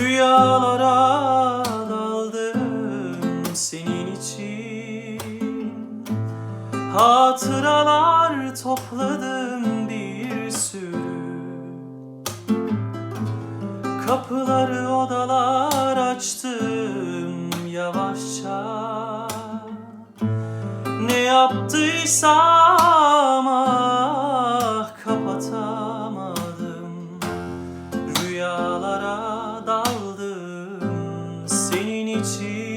Rüyalara daldım senin için. Hatıralar topladım bir sürü. Kapıları odalar açtım yavaşça. Ne yaptıysam ah kapatamadım Rüyalara için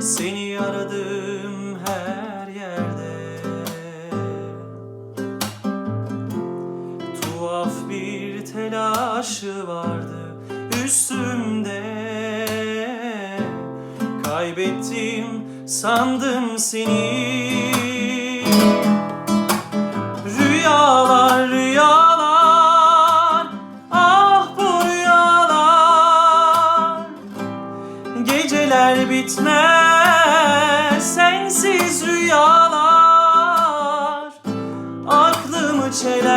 Seni aradım her yerde. Tuhaf bir telaşı vardı üstümde. Kaybettim sandım seni Bitmez sensiz rüyalar. Aklımı çelen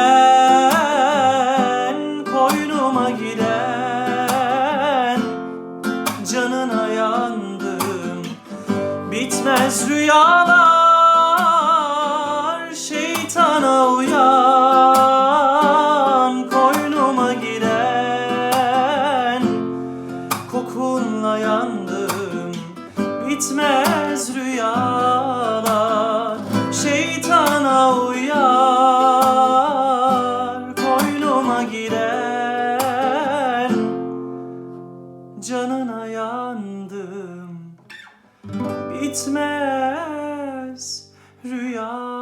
koynuma giren Canına yandım. Bitmez rüyalar Kokunla yandım. Bitmez rüyalar Şeytana uyar koynuma giren Canına yandım. Bitmez rüyalar